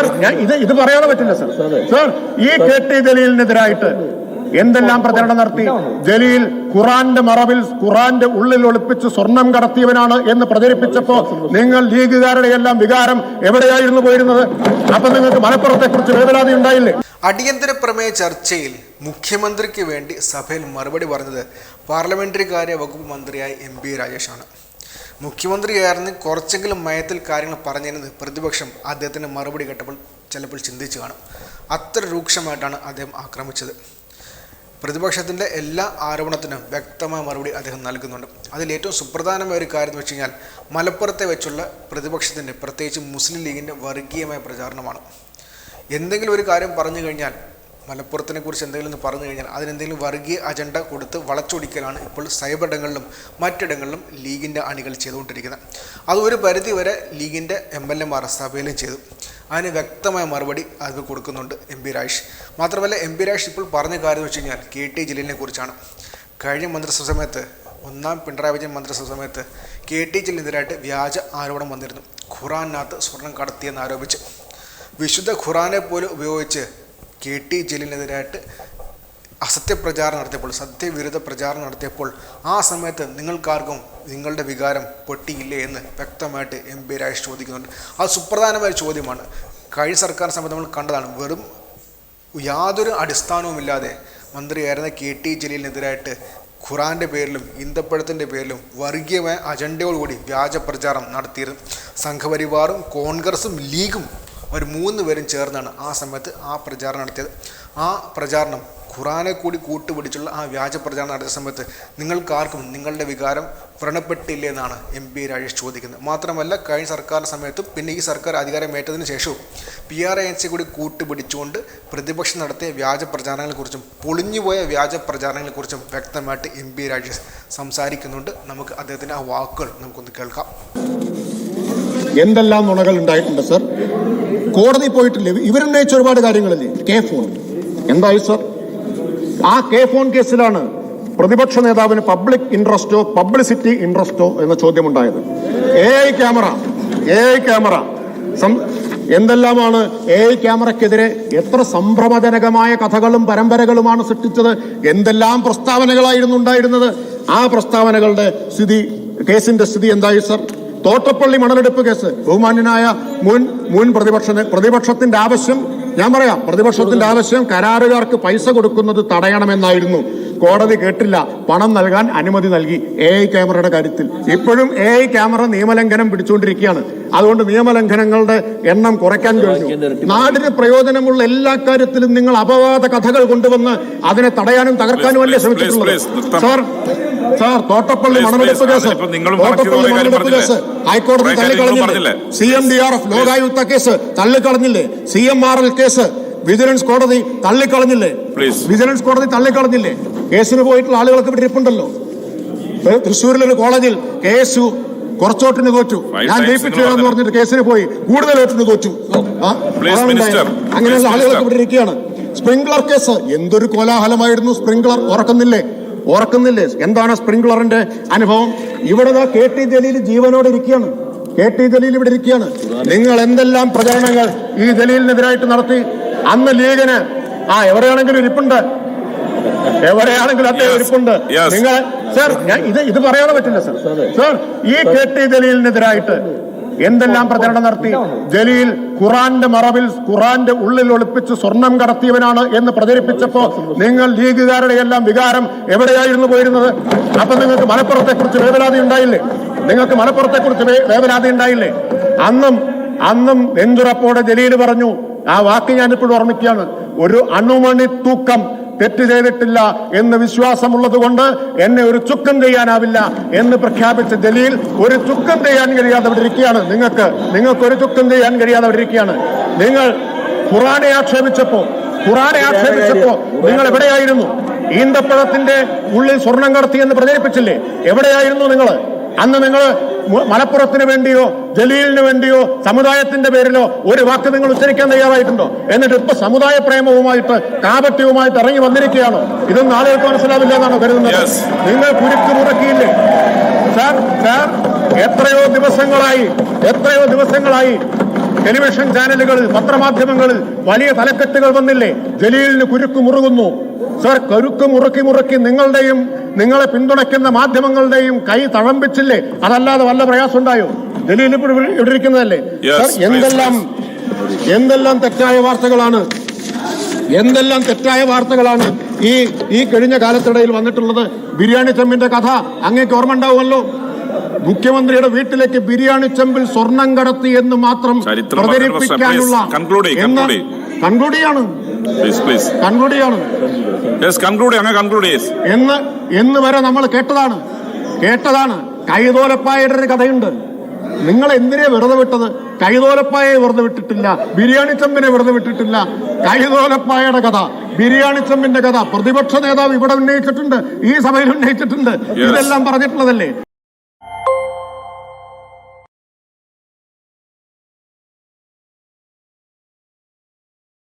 Sir ഞാൻ ഇത് ഇത് പറയാതെ പറ്റില്ല സാർ. സാർ ഈ കെ ടി ജലീലിനെതിരായിട്ട് എന്തെല്ലാം പ്രചരണം നടത്തി? ജലീൽ ഖുറാന്റെ മറവിൽ ഖുറാന്റെ ഉള്ളിൽ ഒളിപ്പിച്ച് സ്വർണം കടത്തിയവനാണ് എന്ന് പ്രചരിപ്പിച്ചപ്പോ നിങ്ങൾ ലീഗുകാരുടെ എല്ലാം വികാരം എവിടെയായിരുന്നു പോയിരുന്നത്? അപ്പൊ നിങ്ങൾക്ക് മലപ്പുറത്തെ കുറിച്ച് വേവലാതി ഉണ്ടായില്ലേ? അടിയന്തര പ്രമേയ ചർച്ചയിൽ മുഖ്യമന്ത്രിക്ക് വേണ്ടി സഭയിൽ മറുപടി പറഞ്ഞത് പാർലമെന്ററി കാര്യ വകുപ്പ് മന്ത്രിയായ എം പി രാജേഷാണ്. മുഖ്യമന്ത്രിയായിരുന്നു കുറച്ചെങ്കിലും മയത്തിൽ കാര്യങ്ങൾ പറഞ്ഞിരുന്നത് പ്രതിപക്ഷം അദ്ദേഹത്തിന് മറുപടി കേട്ടപ്പോൾ ചിലപ്പോൾ ചിന്തിച്ചു കാണും. അത്ര രൂക്ഷമായിട്ടാണ് അദ്ദേഹം ആക്രമിച്ചത്. പ്രതിപക്ഷത്തിന്റെ എല്ലാ ആരോപണത്തിനും വ്യക്തമായ മറുപടി അദ്ദേഹം നൽകുന്നുണ്ട്. അതിൽ ഏറ്റവും സുപ്രധാനമായ ഒരു കാര്യം എന്ന് വെച്ച് കഴിഞ്ഞാൽ മലപ്പുറത്തെ വെച്ചുള്ള പ്രതിപക്ഷത്തിന്റെ പ്രത്യേകിച്ച് മുസ്ലിം ലീഗിന്റെ വർഗീയമായ പ്രചാരണമാണ്. എന്തെങ്കിലും ഒരു കാര്യം പറഞ്ഞു കഴിഞ്ഞാൽ മലപ്പുറത്തിനെ കുറിച്ച് എന്തെങ്കിലും പറഞ്ഞു കഴിഞ്ഞാൽ അതിനെന്തെങ്കിലും വർഗീയ അജണ്ട കൊടുത്ത് വളച്ചൊടിക്കലാണ് ഇപ്പോൾ സൈബറിടങ്ങളിലും മറ്റിടങ്ങളിലും ലീഗിന്റെ അണികൾ ചെയ്തുകൊണ്ടിരിക്കുന്നത്. അത് ഒരു പരിധി വരെ ലീഗിന്റെ എം എൽ എമാർ സഭയിലും ചെയ്തു. അതിന് വ്യക്തമായ മറുപടി അത് കൊടുക്കുന്നുണ്ട് എം പി രാജ് മാത്രമല്ല എം പി രാജ് ഇപ്പോൾ പറഞ്ഞ കാര്യം വെച്ച് കഴിഞ്ഞാൽ കെ ടി ജലീലിനെ കുറിച്ചാണ്. കഴിഞ്ഞ മന്ത്രിസഭ സമയത്ത് ഒന്നാം പിണറായി വിജയൻ മന്ത്രിസഭ സമയത്ത് കെ ടി ജലീലിനെതിരായിട്ട് വ്യാജ ആരോപണം വന്നിരുന്നു. ഖുറാനകത്ത് സ്വർണം കടത്തിയെന്ന് ആരോപിച്ച്. വിശുദ്ധ ഖുറാനെ പോലും ഉപയോഗിച്ച് കെ ടി ജലീലിനെതിരായിട്ട് അസത്യപ്രചാരണം നടത്തിയപ്പോൾ സത്യവിരുദ്ധ പ്രചാരണം നടത്തിയപ്പോൾ ആ സമയത്ത് നിങ്ങൾക്കാർക്കും നിങ്ങളുടെ വികാരം പൊട്ടിയില്ലേ എന്ന് വ്യക്തമായിട്ട് എം പി രാജേഷ് ചോദിക്കുന്നുണ്ട്. അത് സുപ്രധാനമായ ചോദ്യമാണ്. കഴിഞ്ഞ സർക്കാർ സമയത്ത് നമ്മൾ കണ്ടതാണ് വെറും യാതൊരു അടിസ്ഥാനവുമില്ലാതെ മന്ത്രിയായിരുന്ന കെ ടി ജലീലിനെതിരായിട്ട് ഖുറാന്റെ പേരിലും ഇന്ദപ്പഴത്തിന്റെ പേരിലും വർഗീയമായ അജണ്ടയോടുകൂടി വ്യാജ പ്രചാരണം നടത്തിയിരുന്നു. സംഘപരിവാറും കോൺഗ്രസും ലീഗും ഒരു മൂന്ന് പേരും ചേർന്നാണ് ആ സമയത്ത് ആ പ്രചാരണം നടത്തിയത്. ആ പ്രചാരണം ഖുറാനെ കൂടി കൂട്ടുപിടിച്ചുള്ള ആ വ്യാജ പ്രചാരണം നടത്തിയ സമയത്ത് നിങ്ങൾക്കാർക്കും നിങ്ങളുടെ വികാരം വ്രണപ്പെട്ടില്ലേ എന്നാണ് എം പി രാജേഷ് ചോദിക്കുന്നത്. മാത്രമല്ല കഴിഞ്ഞ സർക്കാരിന്റെ സമയത്തും പിന്നെ ഈ സർക്കാർ അധികാരമേറ്റതിന് ശേഷവും പി ആർ എൻ സി കൂടി കൂട്ടുപിടിച്ചുകൊണ്ട് പ്രതിപക്ഷം നടത്തിയ വ്യാജ പ്രചാരണങ്ങളെക്കുറിച്ചും പൊളിഞ്ഞുപോയ വ്യാജ പ്രചാരണങ്ങളെക്കുറിച്ചും വ്യക്തമായിട്ട് എം പി രാജേഷ് സംസാരിക്കുന്നുണ്ട്. നമുക്ക് അദ്ദേഹത്തിന്റെ ആ വാക്കുകൾ നമുക്കൊന്ന് കേൾക്കാം. എന്തെല്ലാം നുണകൾ ഉണ്ടായിട്ടുണ്ട് സർ? കോടതി പോയിട്ടില്ലേ? ഇവരുന്നയിച്ച ഒരുപാട് കാര്യങ്ങളില്ലേ? K phone. എന്തായി സർ? ആ കെ ഫോൺ കേസിലാണ് പ്രതിപക്ഷ നേതാവിന് പബ്ലിക് ഇൻട്രസ്റ്റോ പബ്ലിസിറ്റി ഇൻട്രസ്റ്റോ എന്ന ചോദ്യമുണ്ടായത്. A I camera A I camera. എന്തെല്ലാമാണ് എ ഐ ക്യാമറയ്ക്കെതിരെ എത്ര സംഭ്രമജനകമായ കഥകളും പരമ്പരകളുമാണ് സൃഷ്ടിച്ചത്? എന്തെല്ലാം പ്രസ്താവനകളായിരുന്നു ഉണ്ടായിരുന്നത്? ആ പ്രസ്താവനകളുടെ സ്ഥിതി കേസിന്റെ സ്ഥിതി എന്തായി സർ? തോട്ടപ്പള്ളി മണലെടുപ്പ് കേസ് ബഹുമാന്യനായ മുൻ മുൻ പ്രതിപക്ഷ പ്രതിപക്ഷത്തിന്റെ ആവശ്യം ഞാൻ പറയാം പ്രതിപക്ഷത്തിന്റെ ആവശ്യം കരാറുകാർക്ക് പൈസ കൊടുക്കുന്നത് തടയണമെന്നായിരുന്നു. കോടതി കേട്ടില്ല പണം നൽകാൻ അനുമതി നൽകി എ ഐ ക്യാമറയുടെ കാര്യത്തിൽ. ഇപ്പോഴും എ ഐ ക്യാമറ നിയമലംഘനം പിടിച്ചുകൊണ്ടിരിക്കുകയാണ്. അതുകൊണ്ട് നിയമലംഘനങ്ങളുടെ എണ്ണം കുറയ്ക്കാൻ കഴിഞ്ഞു. നാടിന് പ്രയോജനമുള്ള എല്ലാ കാര്യത്തിലും നിങ്ങൾ അപവാദ കഥകൾ കൊണ്ടുവന്ന് അതിനെ തടയാനും തകർക്കാനും അല്ലേ ശ്രമിച്ചിട്ടുള്ളത്? സാർ സാർ തോട്ടപ്പള്ളി മണമെടുപ്പ് കേസ് തോട്ടപ്പള്ളി മണമെടുപ്പ് കേസ് ഹൈക്കോടതി തള്ളിക്കളഞ്ഞില്ലേ? C M D R F Lokayukta case തള്ളിക്കളഞ്ഞില്ലേ? C M R L case vigilance കോടതി തള്ളിക്കളഞ്ഞില്ലേ. വിജിലൻസ് കോടതി തള്ളിക്കളഞ്ഞില്ലേ? കേസിന് പോയിട്ടുള്ള ആളുകളൊക്കെ ഇവിടെ ഇരിപ്പുണ്ടല്ലോ. തൃശ്ശൂരിലെ തൃശ്ശൂരിലൊരു കോളേജിൽ കേസു കുറച്ചോട്ടിന് തോറ്റു. ഞാൻ ജയിപ്പിച്ചു എന്ന് പറഞ്ഞിട്ട് കേസിന് പോയി. കൂടുതൽ ഓട്ടിന് തോറ്റു അങ്ങനെയുള്ള ആളുകളൊക്കെ. ഇവിടെ ഇരിക്കുകയാണ്. സ്പ്രിംഗ്ലർ കേസ് എന്തൊരു കോലാഹലമായിരുന്നു. സ്പ്രിംഗ്ലർ ഓർക്കുന്നില്ലേ ഓർക്കുന്നില്ലേ? എന്താണ് സ്പ്രിംഗ്ലറിന്റെ അനുഭവം? ഇവിടെ ദാ കെ ടി ജലീൽ ജീവനോടെ ഇരിക്കുകയാണ്. കെ ടി ജലീൽ ഇവിടെ ഇരിക്കുകയാണ്. നിങ്ങൾ എന്തെല്ലാം പ്രചരണങ്ങൾ ഈ ജലീലിനെതിരായിട്ട് നടത്തി? അന്ന് ലീഗിന് ആ എവിടെയാണെങ്കിലും ഇരിപ്പുണ്ട്. എവിടെയാണെങ്കിലും അദ്ദേഹം. ഇരിപ്പുണ്ട്. നിങ്ങൾ സർ ഞാൻ ഇത് ഇത് പറയാതെ പറ്റില്ല സർ സർ ഈ കെ ടി ജലീലിനെതിരായിട്ട് എന്തെല്ലാം പ്രചരണം നടത്തി? ജലീൽ ഖുറാന്റെ മറവിൽ ഖുറാന്റെ ഉള്ളിൽ ഒളിപ്പിച്ച് സ്വർണം കടത്തിയവനാണ് എന്ന് പ്രചരിപ്പിച്ചപ്പോ നിങ്ങൾ ലീഗുകാരുടെ എല്ലാം വികാരം എവിടെയായിരുന്നു പോയിരുന്നത്? അപ്പൊ നിങ്ങൾക്ക് മലപ്പുറത്തെ കുറിച്ച് വേവലാതി ഉണ്ടായില്ലേ? നിങ്ങൾക്ക് മലപ്പുറത്തെ കുറിച്ച് വേവലാതി ഉണ്ടായില്ലേ? അന്നും അന്നും നെഞ്ചുറപ്പോടെ ജലീൽ പറഞ്ഞു ആ വാക്ക് ഞാനിപ്പോഴും ഓർമ്മിക്കുകയാണ്. ഒരു അണുമണി തൂക്കം തെറ്റ് ചെയ്തിട്ടില്ല എന്ന് വിശ്വാസമുള്ളത് കൊണ്ട് എന്നെ ഒരു ചുക്കം ചെയ്യാനാവില്ല എന്ന് പ്രഖ്യാപിച്ച ജലീൽ ഒരു ചുക്കം ചെയ്യാൻ കഴിയാതെ അവിടെ ഇരിക്കുകയാണ് നിങ്ങൾക്ക് നിങ്ങൾക്ക് ഒരു ചുക്കം ചെയ്യാൻ കഴിയാതെ അവിടെ ഇരിക്കുകയാണ് നിങ്ങൾ ഖുറാനെ ആക്ഷേപിച്ചപ്പോ ഖുറാനെ ആക്ഷേപിച്ചപ്പോ നിങ്ങൾ എവിടെയായിരുന്നു? ഈന്തപ്പഴത്തിന്റെ ഉള്ളിൽ സ്വർണം കടത്തി എന്ന് പ്രചരിപ്പിച്ചില്ലേ? എവിടെയായിരുന്നു നിങ്ങൾ? അന്ന് നിങ്ങൾ മലപ്പുറത്തിന് വേണ്ടിയോ ജലീലിന് വേണ്ടിയോ സമുദായത്തിന്റെ പേരിലോ ഒരു വാക്ക് നിങ്ങൾ ഉച്ചരിക്കാൻ തയ്യാറായിട്ടുണ്ടോ? എന്നിട്ട് ഇപ്പൊ സമുദായ പ്രേമവുമായിട്ട് കാപട്യവുമായിട്ട് ഇറങ്ങി വന്നിരിക്കുകയാണോ? ഇതൊന്നും ആളുകൾക്ക് മനസ്സിലാവില്ല എന്നാണ് കരുതുന്നത്? നിങ്ങൾ കുരുക്ക് മുറക്കിയില്ലേ? സാർ സാർ എത്രയോ ദിവസങ്ങളായി എത്രയോ ദിവസങ്ങളായി ടെലിവിഷൻ ചാനലുകളിൽ പത്രമാധ്യമങ്ങളിൽ വലിയ തലക്കെട്ടുകൾ വന്നില്ലേ? ജലീലിന് കുരുക്ക് മുറുകുന്നു. സർ കരുക്ക് മുറുക്കി മുറുക്കി നിങ്ങളുടെയും നിങ്ങളെ പിന്തുണയ്ക്കുന്ന മാധ്യമങ്ങളുടെയും കൈ തഴമ്പിച്ചില്ലേ? അതല്ലാതെ വല്ല പ്രയാസം ഉണ്ടായോ ഡൽഹിയിൽ ഇപ്പോൾ ഇവിടെ ഇരിക്കുന്നതല്ലേ സർ എന്തെല്ലാം എന്തെല്ലാം തെറ്റായ വാർത്തകളാണ്? എന്തെല്ലാം തെറ്റായ വാർത്തകളാണ് ഈ ഈ കഴിഞ്ഞ കാലത്തിടയിൽ വന്നിട്ടുള്ളത്? ബിരിയാണി ചെമ്പിന്റെ കഥ അങ്ങേക്ക് ഓർമ്മ ഉണ്ടാവുമല്ലോ? മുഖ്യമന്ത്രിയുടെ വീട്ടിലേക്ക് ബിരിയാണി ചെമ്പിൽ സ്വർണം കടത്തി എന്ന് മാത്രം പ്രചരിപ്പിക്കാനുള്ള കൺക്ലൂഡ് അങ്ങ് കൺക്ലൂഡ് യെസ് എന്ന് എന്ന് വരെ നമ്മൾ കേട്ടതാണ്. കേട്ടതാണ്. കൈതോലപ്പായുടെ ഒരു കഥയുണ്ട്. നിങ്ങൾ എന്തിനെ വെറുതെ വിട്ടത്? കൈതോലപ്പായെ വെറുതെ വിട്ടിട്ടില്ല. ബിരിയാണി ചെമ്പിനെ വെറുതെ വിട്ടിട്ടില്ല. കൈതോലപ്പായുടെ കഥ. ബിരിയാണി ചെമ്പിന്റെ കഥ. പ്രതിപക്ഷ നേതാവ് ഇവിടെ ഉന്നയിച്ചിട്ടുണ്ട്. ഈ സഭയിൽ ഉന്നയിച്ചിട്ടുണ്ട്. ഇതെല്ലാം പറഞ്ഞിട്ടുള്ളതല്ലേ?